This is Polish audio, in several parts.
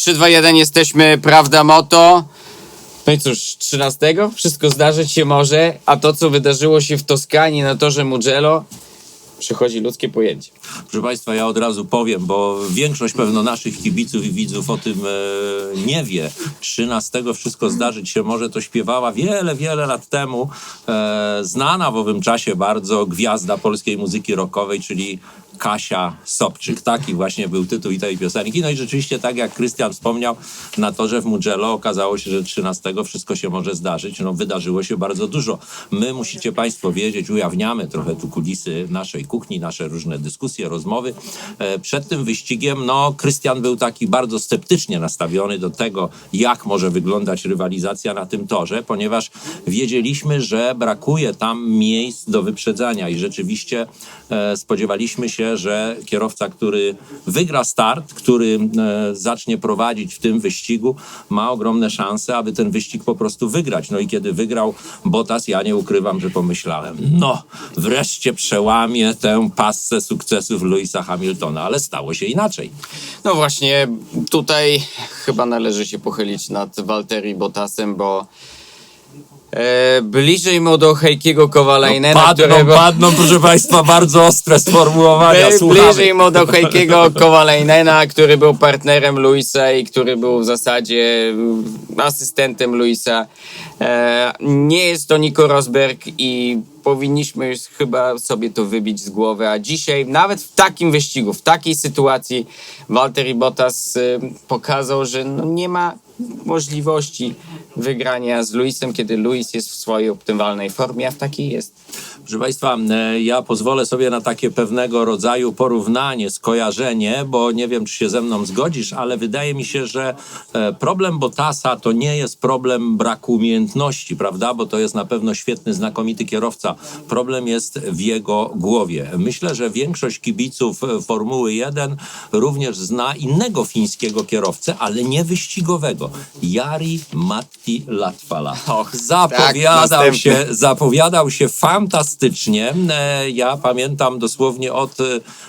3, 2, 1 jesteśmy, prawda, moto. No i cóż, 13 wszystko zdarzyć się może, a to co wydarzyło się w Toskanii na torze Mugello przechodzi ludzkie pojęcie. Proszę Państwa, ja od razu powiem, bo większość pewno naszych kibiców i widzów o tym e, nie wie. 13 wszystko zdarzyć się może, to śpiewała wiele, wiele lat temu e, znana w owym czasie bardzo gwiazda polskiej muzyki rockowej, czyli Kasia Sobczyk. Taki właśnie był tytuł tej piosenki. No i rzeczywiście, tak jak Krystian wspomniał, na torze w Mugello okazało się, że 13 wszystko się może zdarzyć. No wydarzyło się bardzo dużo. My, musicie Państwo wiedzieć, ujawniamy trochę tu kulisy naszej kuchni, nasze różne dyskusje, rozmowy. E, Przed tym wyścigiem, no, Krystian był taki bardzo sceptycznie nastawiony do tego, jak może wyglądać rywalizacja na tym torze, ponieważ wiedzieliśmy, że brakuje tam miejsc do wyprzedzania i rzeczywiście e, spodziewaliśmy się, że kierowca, który wygra start, który e, zacznie prowadzić w tym wyścigu, ma ogromne szanse, aby ten wyścig po prostu wygrać. No i kiedy wygrał Bottas, ja nie ukrywam, że pomyślałem, no, wreszcie przełamie tę passę sukcesów Louisa Hamiltona, ale stało się inaczej. No właśnie, tutaj chyba należy się pochylić nad Walteri Bottasem, bo e, bliżej mu do Heikiego Kowalajnena, No, padną, którego... padną, proszę Państwa, bardzo ostre sformułowania, słuchamy. Bliżej mu do Heikiego Kowalajnena, który był partnerem Luisa i który był w zasadzie asystentem Luisa. E, nie jest to Nico Rosberg i powinniśmy już chyba sobie to wybić z głowy, a dzisiaj nawet w takim wyścigu, w takiej sytuacji Valtteri Bottas y, pokazał, że no nie ma możliwości wygrania z Luisem, kiedy Luis jest w swojej optymalnej formie, a w takiej jest. Proszę Państwa, e, ja pozwolę sobie na takie pewnego rodzaju porównanie, skojarzenie, bo nie wiem, czy się ze mną zgodzisz, ale wydaje mi się, że e, problem Bottasa to nie jest problem braku umiejętności, prawda? Bo to jest na pewno świetny, znakomity kierowca. Problem jest w jego głowie. Myślę, że większość kibiców e, Formuły 1 również zna innego fińskiego kierowcę, ale nie wyścigowego. Jari Matti Latvala. Och, Zapowiadał tak, się zapowiadał się fantastycznie. E, Ja pamiętam dosłownie od e,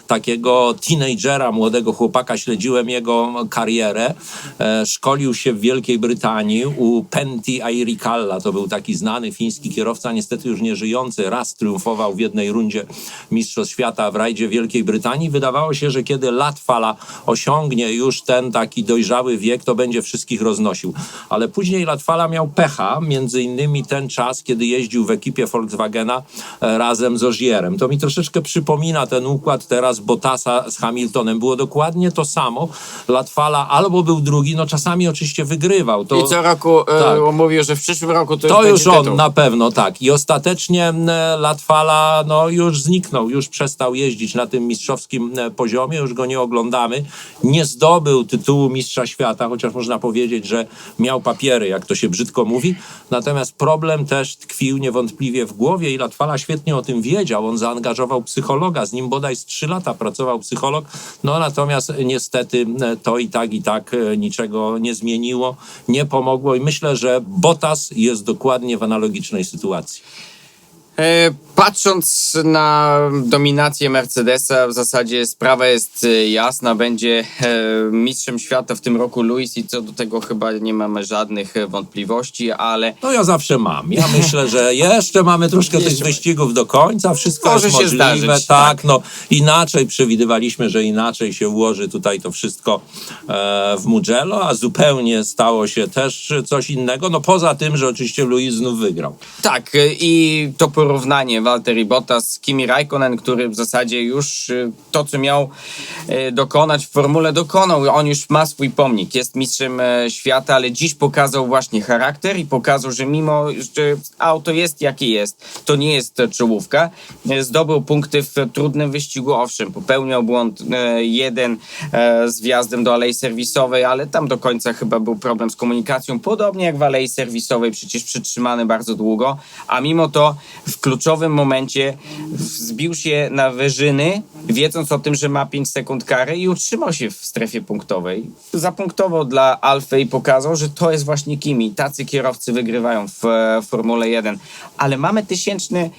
takiego teenagera, młodego chłopaka, śledziłem jego karierę. E, Szkolił się w Wielkiej Brytanii u Pentti Airikalla. To był taki znany fiński kierowca, niestety już nie żyjący. Raz triumfował w jednej rundzie Mistrzostw Świata w rajdzie Wielkiej Brytanii. Wydawało się, że kiedy Latfala osiągnie już ten taki dojrzały wiek, to będzie wszystkich roznosił. Ale później Latfala miał pecha, między innymi ten czas, kiedy jeździł w ekipie Volkswagena razem z Ozierem. To mi troszeczkę przypomina ten układ teraz Bottasa z Hamiltonem. Było dokładnie to samo. Latfala albo był drugi, no czasami oczywiście wygrywał. To... I co roku e, tak. mówił, że w przyszłym roku to, To już on tytuł. na pewno, tak. I ostatecznie m, Latfala no, już zniknął, już przestał jeździć na tym mistrzowskim m, poziomie, już go nie oglądamy. Nie zdobył tytułu mistrza świata, chociaż można powiedzieć, że miał papiery, jak to się brzydko mówi. Natomiast problem też tkwił niewątpliwie w głowie i Latfala świetnie o tym wiedział. On zaangażował psychologa, z nim bodaj z trzy lata pracował psycholog. No natomiast niestety m, to i tak, i tak e, niczego nie zmieniło, nie pomogło i myślę, że Bottas jest dokładnie w analogicznej sytuacji. E, Patrząc na dominację Mercedesa, w zasadzie sprawa jest e, jasna. Będzie e, mistrzem świata w tym roku Luis i co do tego chyba nie mamy żadnych wątpliwości, ale No ja zawsze mam. Ja myślę, że jeszcze mamy troszkę tych wyścigów do końca. Wszystko Może jest możliwe. zdarzyć, tak, tak. no inaczej przewidywaliśmy, że inaczej się ułoży tutaj to wszystko w Mugello, a zupełnie stało się też coś innego. No poza tym, że oczywiście Luis znów wygrał. tak, i to porównanie Valtteri Bottas, Kimi Raikkonen, który w zasadzie już e, to, co miał e, dokonać w formule, dokonał. On już ma swój pomnik, jest mistrzem e, świata, ale dziś pokazał właśnie charakter i pokazał, że mimo, że auto jest jakie jest, to nie jest czołówka. E, Zdobył punkty w trudnym wyścigu, owszem, popełniał błąd e, jeden z wjazdem do alei serwisowej, ale tam do końca chyba był problem z komunikacją, podobnie jak w alei serwisowej, przecież przytrzymany bardzo długo, a mimo to w kluczowym momencie wzbił się na wyżyny, wiedząc o tym, że ma 5 sekund kary i utrzymał się w strefie punktowej. Zapunktował dla Alfy i pokazał, że to jest właśnie Kimi. Tacy kierowcy wygrywają w e, Formule 1. Ale mamy tysięczny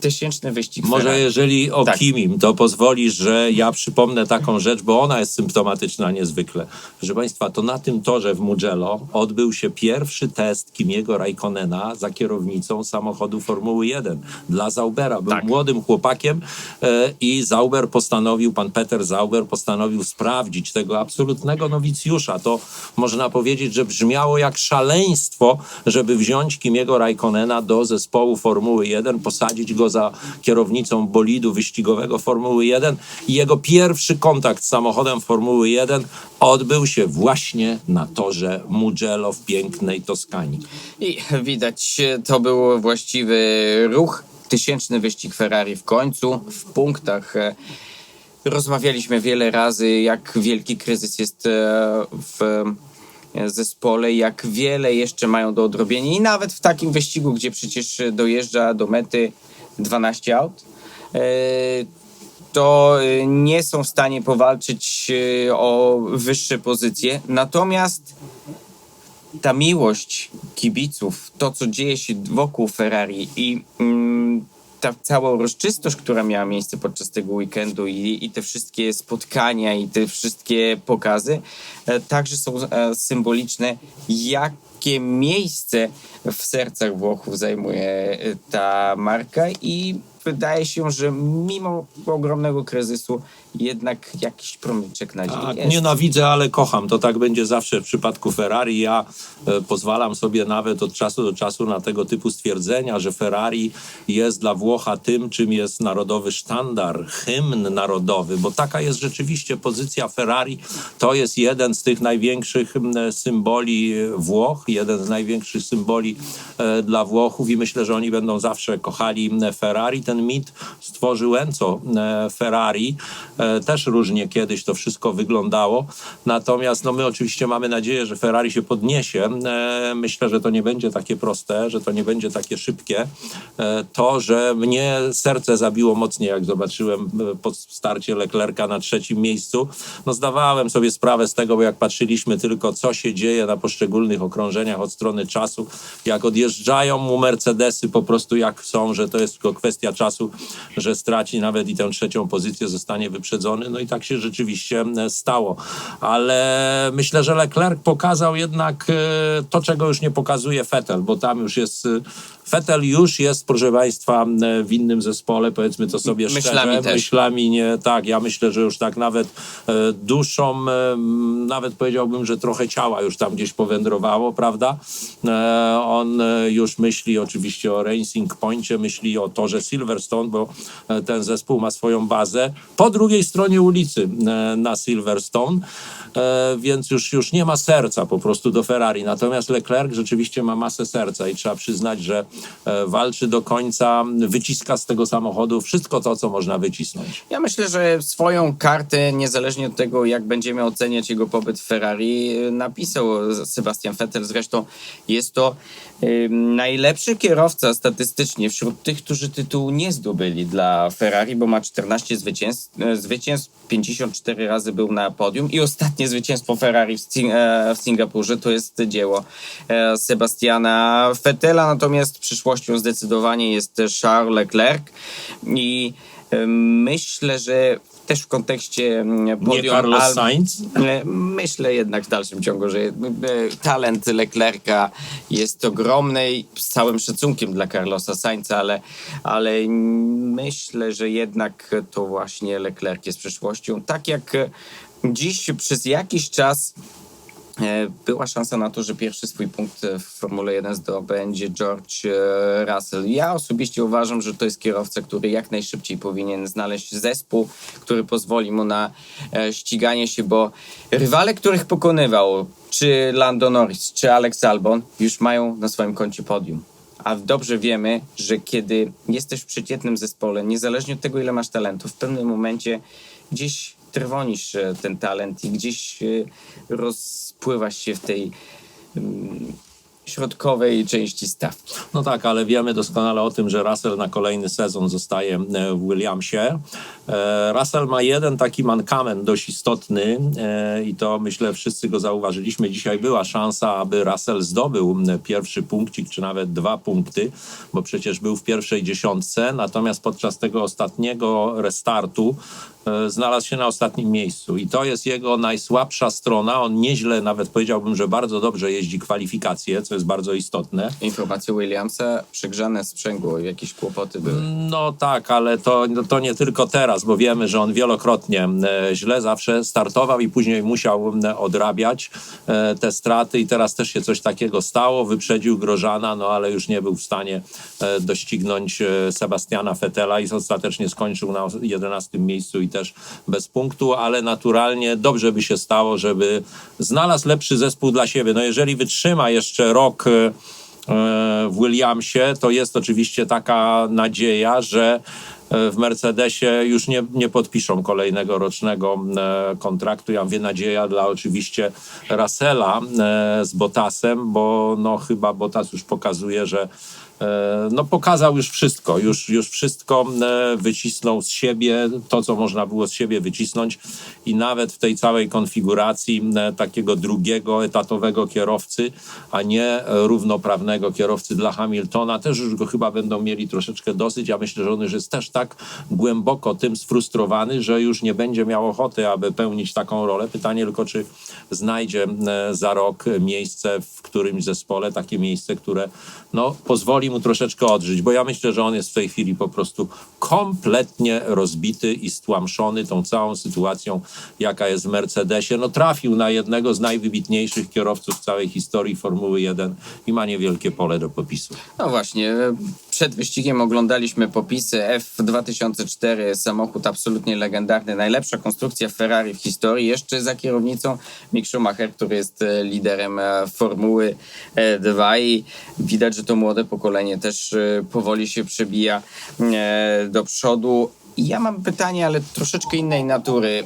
tysięczny wyścig Może Ferrari. jeżeli o Tak. Kimim, to pozwolisz, że ja przypomnę taką rzecz, bo ona jest symptomatyczna niezwykle. Proszę Państwa, to na tym torze w Mugello odbył się pierwszy test Kimiego Raikkonena za kierownicą samochodu Formuły 1 dla Zaubera. Był Tak. młodym chłopakiem e, i Zauber postanowił, pan Peter Zauber postanowił sprawdzić tego absolutnego nowicjusza. To można powiedzieć, że brzmiało jak szaleństwo, żeby wziąć Kimiego Raikkonena do zespołu Formuły 1, posadzić go za kierownicą bolidu wyścigowego Formuły 1 i jego pierwszy kontakt z samochodem Formuły 1 odbył się właśnie na torze Mugello w pięknej Toskanii. I widać, to był właściwy ruch. Tysięczny wyścig Ferrari w końcu, w punktach. Rozmawialiśmy wiele razy, jak wielki kryzys jest e, w e, zespole, jak wiele jeszcze mają do odrobienia. I nawet w takim wyścigu, gdzie przecież dojeżdża do mety 12 aut, e, to e, nie są w stanie powalczyć e, o wyższe pozycje. Natomiast ta miłość kibiców, to co dzieje się wokół Ferrari i mm, ta cała uroczystość, która miała miejsce podczas tego weekendu i, i te wszystkie spotkania i te wszystkie pokazy, także są symboliczne, jakie miejsce w sercach Włochów zajmuje e, ta marka i wydaje się, że mimo ogromnego kryzysu jednak jakiś promyczek nadziei Tak, jest. nienawidzę, ale kocham. To tak będzie zawsze w przypadku Ferrari. Ja e, pozwalam sobie nawet od czasu do czasu na tego typu stwierdzenia, że Ferrari jest dla Włocha tym, czym jest narodowy sztandar, hymn narodowy, bo taka jest rzeczywiście pozycja Ferrari. To jest jeden z tych największych symboli Włoch, jeden z największych symboli e, dla Włochów i myślę, że oni będą zawsze kochali Ferrari. Ten mit stworzył Enzo e, Ferrari. E, Też różnie kiedyś to wszystko wyglądało. Natomiast no, my oczywiście mamy nadzieję, że Ferrari się podniesie. E, Myślę, że to nie będzie takie proste, że to nie będzie takie szybkie. To, że mnie serce zabiło mocniej, jak zobaczyłem e, po starcie Leclerca na trzecim miejscu. No zdawałem sobie sprawę z tego, bo jak patrzyliśmy tylko, co się dzieje na poszczególnych okrążeniach od strony czasu, jak odjeżdżają mu Mercedesy po prostu jak są, że to jest tylko kwestia czasu, że straci nawet i tę trzecią pozycję, zostanie wyprzedzony. No i tak się rzeczywiście e, stało. Ale myślę, że Leclerc pokazał jednak e, to, czego już nie pokazuje Vettel, bo tam już jest... Vettel już jest, proszę Państwa, e, w innym zespole, powiedzmy to sobie Myślami szczerze. też. Myślami nie, tak, ja myślę, że już tak nawet duszą, nawet powiedziałbym, że trochę ciała już tam gdzieś powędrowało, prawda? On już myśli oczywiście o Racing Pointie, myśli o torze Silverstone, bo e, ten zespół ma swoją bazę po drugiej stronie ulicy e, na Silverstone, e, więc już, już nie ma serca po prostu do Ferrari. Natomiast Leclerc rzeczywiście ma masę serca i trzeba przyznać, że walczy do końca, wyciska z tego samochodu wszystko to, co można wycisnąć. Ja myślę, że swoją kartę, niezależnie od tego, jak będziemy oceniać jego pobyt w Ferrari, napisał Sebastian Vettel. Zresztą jest to najlepszy kierowca statystycznie wśród tych, którzy tytułu nie zdobyli dla Ferrari, bo ma 14 zwycięstw, e, zwycięstw 54 razy był na podium i ostatnie zwycięstwo Ferrari w, Sing- e, w Singapurze to jest dzieło e, Sebastiana Vettela, natomiast przyszłością zdecydowanie jest Charles Leclerc i myślę, że też w kontekście mm, podium Nie Carlos Al- Sainz? E, Myślę jednak w dalszym ciągu, że e, talent Leclerca jest ogromny i z całym szacunkiem dla Carlosa Sainza, ale, ale myślę, że jednak to właśnie Leclerc jest przyszłością. Tak jak e, dziś przez jakiś czas była szansa na to, że pierwszy swój punkt w Formule 1 zdobędzie George e, Russell. Ja osobiście uważam, że to jest kierowca, który jak najszybciej powinien znaleźć zespół, który pozwoli mu na e, ściganie się, bo rywale, których pokonywał, czy Lando Norris, czy Alex Albon, już mają na swoim koncie podium. A dobrze wiemy, że kiedy jesteś w przeciętnym zespole, niezależnie od tego, ile masz talentu, w pewnym momencie gdzieś trwonisz e, ten talent i gdzieś e, rozpływasz się w tej mm, środkowej części stawki. No tak, ale wiemy doskonale o tym, że Russell na kolejny sezon zostaje e, w Williamsie. E, Russell ma jeden taki mankament dość istotny e, i to myślę wszyscy go zauważyliśmy. Dzisiaj była szansa, aby Russell zdobył pierwszy punkcik, czy nawet dwa punkty, bo przecież był w pierwszej dziesiątce, natomiast podczas tego ostatniego restartu znalazł się na ostatnim miejscu i to jest jego najsłabsza strona. On nieźle, nawet powiedziałbym, że bardzo dobrze jeździ kwalifikacje, co jest bardzo istotne. Informacje Williamsa, przegrzane sprzęgło, jakieś kłopoty były. No tak, ale to, no to nie tylko teraz, bo wiemy, że on wielokrotnie e, źle zawsze startował i później musiał odrabiać e, te straty i teraz też się coś takiego stało, wyprzedził Grożana, no ale już nie był w stanie e, doścignąć Sebastiana Fetela i ostatecznie skończył na 11 miejscu i też bez punktu, ale naturalnie dobrze by się stało, żeby znalazł lepszy zespół dla siebie. No jeżeli wytrzyma jeszcze rok e, w Williamsie, to jest oczywiście taka nadzieja, że e, w Mercedesie już nie, nie podpiszą kolejnego rocznego e, kontraktu. Ja mówię nadzieja dla oczywiście Russella e, z Bottasem, bo no chyba Bottas już pokazuje, że no pokazał już wszystko, już, już wszystko e, wycisnął z siebie, to co można było z siebie wycisnąć i nawet w tej całej konfiguracji e, takiego drugiego etatowego kierowcy, a nie e, równoprawnego kierowcy dla Hamiltona, też już go chyba będą mieli troszeczkę dosyć. Ja myślę, że on już jest też tak głęboko tym sfrustrowany, że już nie będzie miał ochoty, aby pełnić taką rolę. Pytanie tylko, czy znajdzie e, za rok miejsce w którymś zespole, takie miejsce, które no, pozwoli mu troszeczkę odżyć, bo ja myślę, że on jest w tej chwili po prostu kompletnie rozbity i stłamszony tą całą sytuacją, jaka jest w Mercedesie. No trafił na jednego z najwybitniejszych kierowców w całej historii Formuły 1 i ma niewielkie pole do popisu. No właśnie, przed wyścigiem oglądaliśmy popisy F2004, samochód absolutnie legendarny, najlepsza konstrukcja Ferrari w historii, jeszcze za kierownicą Mick Schumacher, który jest e, liderem e, Formuły e, 2 i widać, że to młode pokolenie też e, powoli się przebija e, do przodu. I Ja mam pytanie, ale troszeczkę innej natury.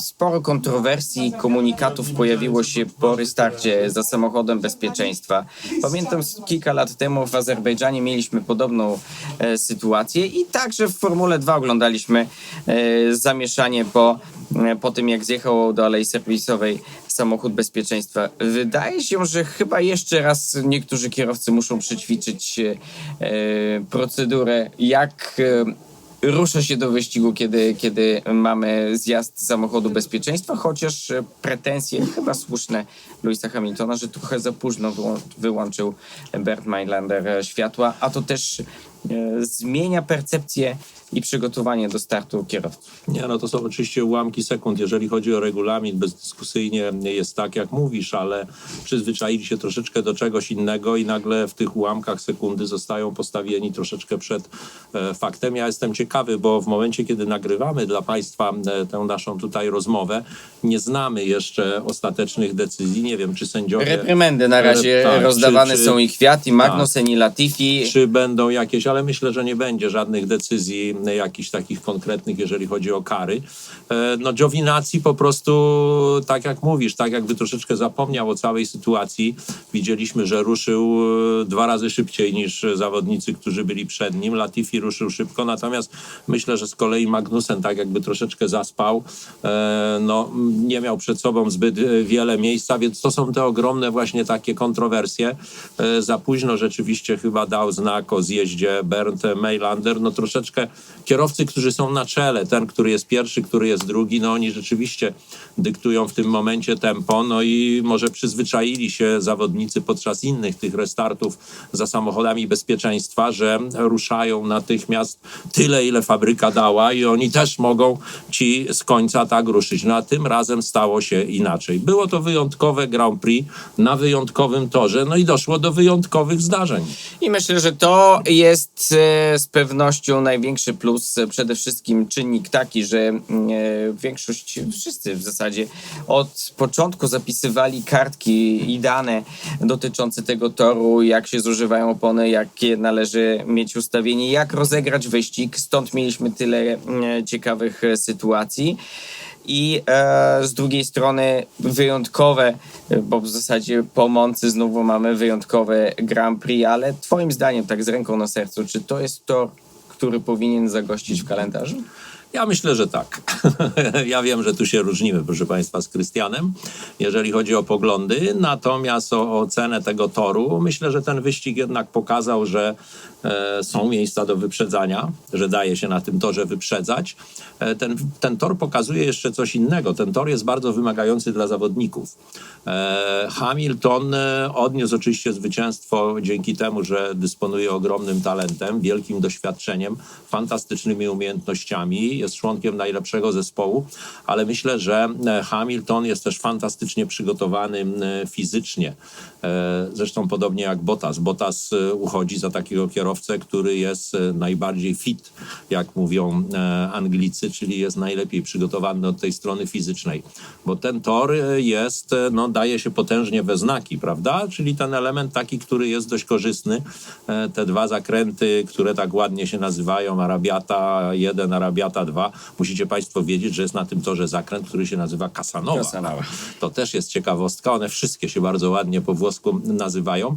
Sporo kontrowersji, komunikatów pojawiło się po restarcie za samochodem bezpieczeństwa. Pamiętam kilka lat temu w Azerbejdżanie mieliśmy podobną e, sytuację i także w Formule 2 oglądaliśmy e, zamieszanie po, e, po tym, jak zjechał do alei serwisowej samochód bezpieczeństwa. Wydaje się, że chyba jeszcze raz niektórzy kierowcy muszą przećwiczyć e, e, procedurę, jak e, rusza się do wyścigu, kiedy, kiedy mamy zjazd samochodu bezpieczeństwa, chociaż e, pretensje chyba słuszne Louisa Hamiltona, że trochę za późno wyłą- wyłączył Bert Mailander e, światła, a to też e, zmienia percepcję i przygotowanie do startu kierowców. Nie, no to są oczywiście ułamki sekund. Jeżeli chodzi o regulamin, bezdyskusyjnie jest tak, jak mówisz, ale przyzwyczaili się troszeczkę do czegoś innego i nagle w tych ułamkach sekundy zostają postawieni troszeczkę przed e, faktem. Ja jestem ciekawy, bo w momencie, kiedy nagrywamy dla Państwa e, tę naszą tutaj rozmowę, nie znamy jeszcze ostatecznych decyzji. Nie wiem, czy sędziowie... Reprymendy na razie E, tak, rozdawane czy- czy- są i Kwiat, i Magnussen, i Latifi. czy będą jakieś, ale myślę, że nie będzie żadnych decyzji jakichś takich konkretnych, jeżeli chodzi o kary. E, No Giovinazzi po prostu, tak jak mówisz, tak jakby troszeczkę zapomniał o całej sytuacji. Widzieliśmy, że ruszył e, dwa razy szybciej niż zawodnicy, którzy byli przed nim. Latifi ruszył szybko, natomiast myślę, że z kolei Magnussen tak jakby troszeczkę zaspał. E, No, nie miał przed sobą zbyt wiele miejsca, więc to są te ogromne właśnie takie kontrowersje. Za późno rzeczywiście chyba dał znak o zjeździe Bernd Mailander. No troszeczkę kierowcy, którzy są na czele, ten, który jest pierwszy, który jest drugi, no oni rzeczywiście dyktują w tym momencie tempo, no i może przyzwyczaili się zawodnicy podczas innych tych restartów za samochodami bezpieczeństwa, że ruszają natychmiast tyle, ile fabryka dała i oni też mogą ci z końca tak ruszyć. No a tym razem stało się inaczej. Było to wyjątkowe Grand Prix na wyjątkowym torze, no i doszło do wyjątkowych zdarzeń. I myślę, że to jest e, z pewnością największy plus. Przede wszystkim czynnik taki, że mm, e, większość, wszyscy w zasadzie od początku zapisywali kartki i dane dotyczące tego toru, jak się zużywają opony, jakie należy mieć ustawienie, jak rozegrać wyścig. Stąd mieliśmy tyle mm, ciekawych e, sytuacji. i e, z drugiej strony wyjątkowe, e, bo w zasadzie po Moncy znowu mamy wyjątkowe Grand Prix, ale twoim zdaniem, tak z ręką na sercu, czy to jest tor, który powinien zagościć w kalendarzu? Ja myślę, że tak. ja wiem, że tu się różnimy, proszę Państwa, z Krystianem, jeżeli chodzi o poglądy. Natomiast o ocenę tego toru, myślę, że ten wyścig jednak pokazał, że są miejsca do wyprzedzania, że daje się na tym torze wyprzedzać. E, ten, ten tor pokazuje jeszcze coś innego. Ten tor jest bardzo wymagający dla zawodników. E, Hamilton e, odniósł oczywiście zwycięstwo dzięki temu, że dysponuje ogromnym talentem, wielkim doświadczeniem, fantastycznymi umiejętnościami, jest członkiem najlepszego zespołu, ale myślę, że e, Hamilton jest też fantastycznie przygotowany e, fizycznie. E, Zresztą podobnie jak Bottas. Bottas e, uchodzi za takiego kierowcę, który jest e, najbardziej fit, jak mówią e, Anglicy, czyli jest najlepiej przygotowany od tej strony fizycznej. Bo ten tor e, jest, no daje się potężnie we znaki, prawda? Czyli ten element taki, który jest dość korzystny. Te dwa zakręty, które tak ładnie się nazywają, Arabiata 1, Arabiata 2. Musicie Państwo wiedzieć, że jest na tym torze zakręt, który się nazywa Casanowa. Casanova. To też jest ciekawostka. One wszystkie się bardzo ładnie po włosku nazywają.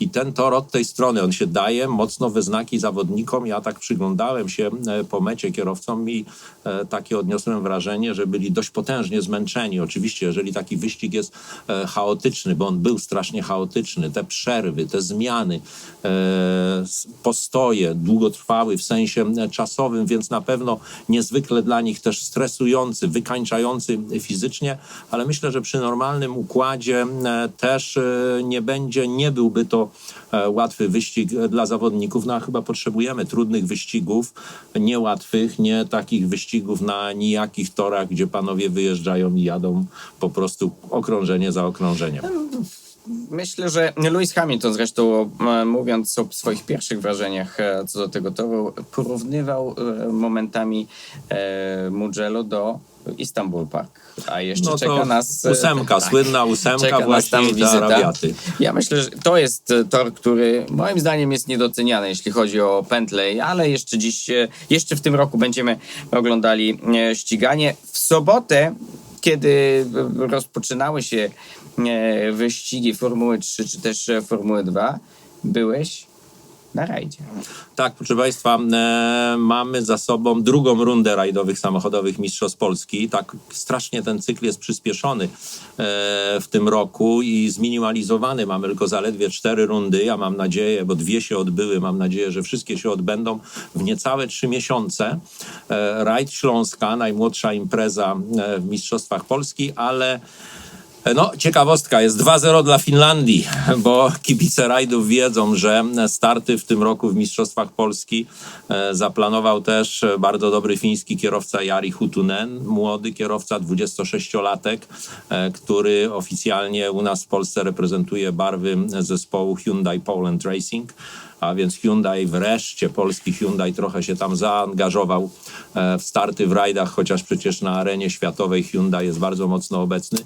I ten tor od tej strony, on się daje mocno we znaki zawodnikom. Ja tak przyglądałem się e, po mecie kierowcom i e, takie odniosłem wrażenie, że byli dość potężnie zmęczeni. Oczywiście, jeżeli taki wyścig jest e, chaotyczny, bo on był strasznie chaotyczny, te przerwy, te zmiany, postoje długotrwały w sensie czasowym, więc na pewno niezwykle dla nich też stresujący, wykańczający fizycznie, ale myślę, że przy normalnym układzie też nie będzie, nie byłby to e, łatwy wyścig e, dla zawodników. No a chyba potrzebujemy trudnych wyścigów, niełatwych, nie takich wyścigów na nijakich torach, gdzie panowie wyjeżdżają i jadą po prostu okrążenie za okrążeniem. Myślę, że Lewis Hamilton zresztą e, mówiąc o swoich pierwszych wrażeniach co do tego toru, porównywał momentami Mugello do Istanbul Park. A jeszcze No czeka nas... e, ósemka, tak, słynna ósemka czeka nas właśnie tam wizyta. Arabiaty. Ja myślę, że to jest e, tor, który moim zdaniem jest niedoceniany, jeśli chodzi o Pentley, ale jeszcze dziś, jeszcze w tym roku będziemy oglądali e, ściganie. W sobotę, kiedy rozpoczynały się wyścigi Formuły 3 czy też Formuły 2, byłeś na rajdzie. Tak, proszę Państwa, e, mamy za sobą drugą rundę rajdowych samochodowych Mistrzostw Polski. Tak strasznie ten cykl jest przyspieszony e, w tym roku i zminimalizowany. Mamy tylko zaledwie cztery rundy. Ja mam nadzieję, bo dwie się odbyły, mam nadzieję, że wszystkie się odbędą w niecałe trzy miesiące. E, Rajd Śląska, najmłodsza impreza e, w Mistrzostwach Polski, ale no, ciekawostka, jest 2-0 dla Finlandii, bo kibice rajdów wiedzą, że starty w tym roku w Mistrzostwach Polski e, zaplanował też e, bardzo dobry fiński kierowca Jari Hutunen, młody kierowca, 26-latek, e, który oficjalnie u nas w Polsce reprezentuje barwy zespołu Hyundai Poland Racing. A więc Hyundai wreszcie, polski Hyundai trochę się tam zaangażował e, w starty w rajdach, chociaż przecież na arenie światowej Hyundai jest bardzo mocno obecny.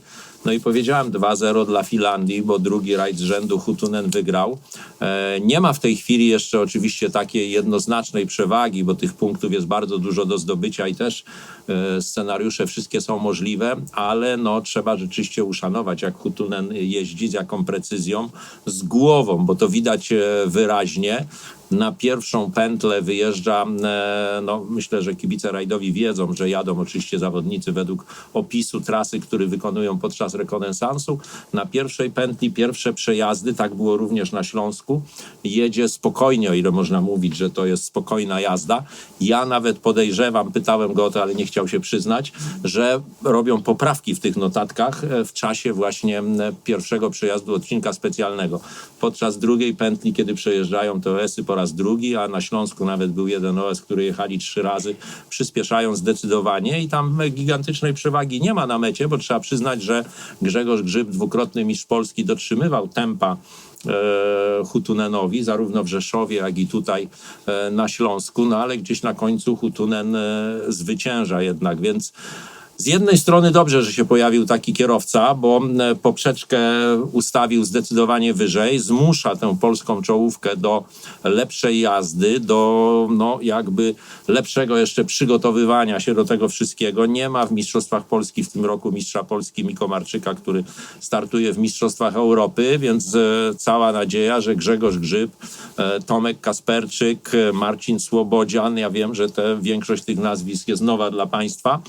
No i powiedziałem 2-0 dla Finlandii, bo drugi rajd z rzędu Hutunen wygrał. E, Nie ma w tej chwili jeszcze oczywiście takiej jednoznacznej przewagi, bo tych punktów jest bardzo dużo do zdobycia i też e, scenariusze wszystkie są możliwe, ale no trzeba rzeczywiście uszanować, jak Hutunen jeździ, z jaką precyzją, z głową, bo to widać e, wyraźnie. Na pierwszą pętlę wyjeżdża, e, no myślę, że kibice rajdowi wiedzą, że jadą oczywiście zawodnicy według opisu trasy, który wykonują podczas rekonesansu. Na pierwszej pętli pierwsze przejazdy, tak było również na Śląsku, jedzie spokojnie, o ile można mówić, że to jest spokojna jazda. Ja nawet podejrzewam, pytałem go o to, ale nie chciał się przyznać, że robią poprawki w tych notatkach e, w czasie właśnie pierwszego przejazdu odcinka specjalnego. Podczas drugiej pętli, kiedy przejeżdżają te OS-y po raz drugi, a na Śląsku nawet był jeden OS, który jechali trzy razy, przyspieszają zdecydowanie i tam gigantycznej przewagi nie ma na mecie, bo trzeba przyznać, że Grzegorz Grzyb, dwukrotny mistrz Polski, dotrzymywał tempa e, Hutunenowi, zarówno w Rzeszowie, jak i tutaj e, na Śląsku, no ale gdzieś na końcu Hutunen e, zwycięża jednak, więc Z jednej strony dobrze, że się pojawił taki kierowca, bo poprzeczkę ustawił zdecydowanie wyżej, zmusza tę polską czołówkę do lepszej jazdy, do no, jakby lepszego jeszcze przygotowywania się do tego wszystkiego. Nie ma w Mistrzostwach Polski w tym roku mistrza Polski Miko Marczyka, który startuje w Mistrzostwach Europy, więc e, cała nadzieja, że Grzegorz Grzyb, e, Tomek Kasperczyk, e, Marcin Słobodzian, ja wiem, że te, większość tych nazwisk jest nowa dla Państwa,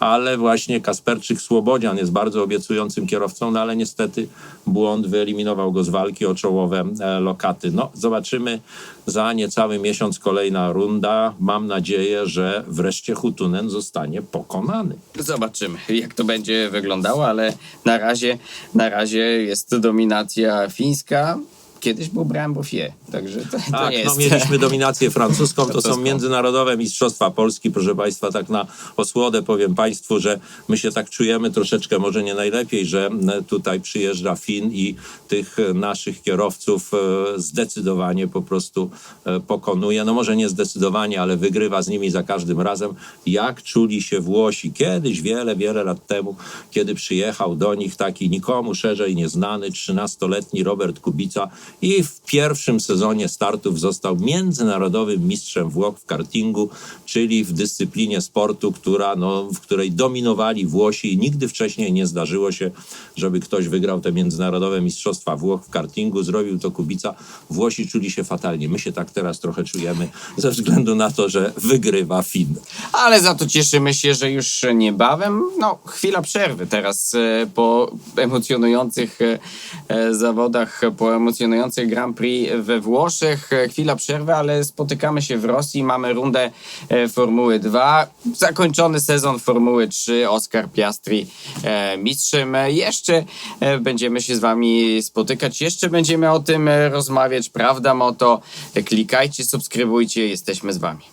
ale właśnie Kasperczyk Słobodzian jest bardzo obiecującym kierowcą, no ale niestety błąd wyeliminował go z walki o czołowe e, lokaty. No, zobaczymy za niecały miesiąc kolejna runda. Mam nadzieję, że wreszcie Hutunen zostanie pokonany. Zobaczymy, jak to będzie wyglądało, ale na razie, na razie jest dominacja fińska. Kiedyś był Brambofie, także to, to Tak, nie no jest... mieliśmy dominację francuską, to są międzynarodowe mistrzostwa Polski, proszę Państwa, tak na osłodę powiem Państwu, że my się tak czujemy troszeczkę, może nie najlepiej, że tutaj przyjeżdża Fin i tych naszych kierowców e, zdecydowanie po prostu e, pokonuje, no może nie zdecydowanie, ale wygrywa z nimi za każdym razem, jak czuli się Włosi kiedyś, wiele, wiele lat temu, kiedy przyjechał do nich taki nikomu szerzej nieznany, 13-letni Robert Kubica i w pierwszym sezonie startów został międzynarodowym mistrzem Włoch w kartingu, czyli w dyscyplinie sportu, która, no, w której dominowali Włosi i nigdy wcześniej nie zdarzyło się, żeby ktoś wygrał te międzynarodowe mistrzostwa Włoch w kartingu. Zrobił to Kubica. Włosi czuli się fatalnie. My się tak teraz trochę czujemy ze względu na to, że wygrywa Fin. Ale za to cieszymy się, że już niebawem, no chwila przerwy teraz e, po emocjonujących e, e, zawodach, po emocjonujących Grand Prix we Włoszech. E, Chwila przerwy, ale spotykamy się w Rosji, mamy rundę e, Formuły 2, zakończony sezon Formuły 3, Oscar Piastri e, mistrzem. Jeszcze będziemy się z wami spotykać, jeszcze będziemy o tym rozmawiać, prawda moto. Klikajcie, subskrybujcie, jesteśmy z wami.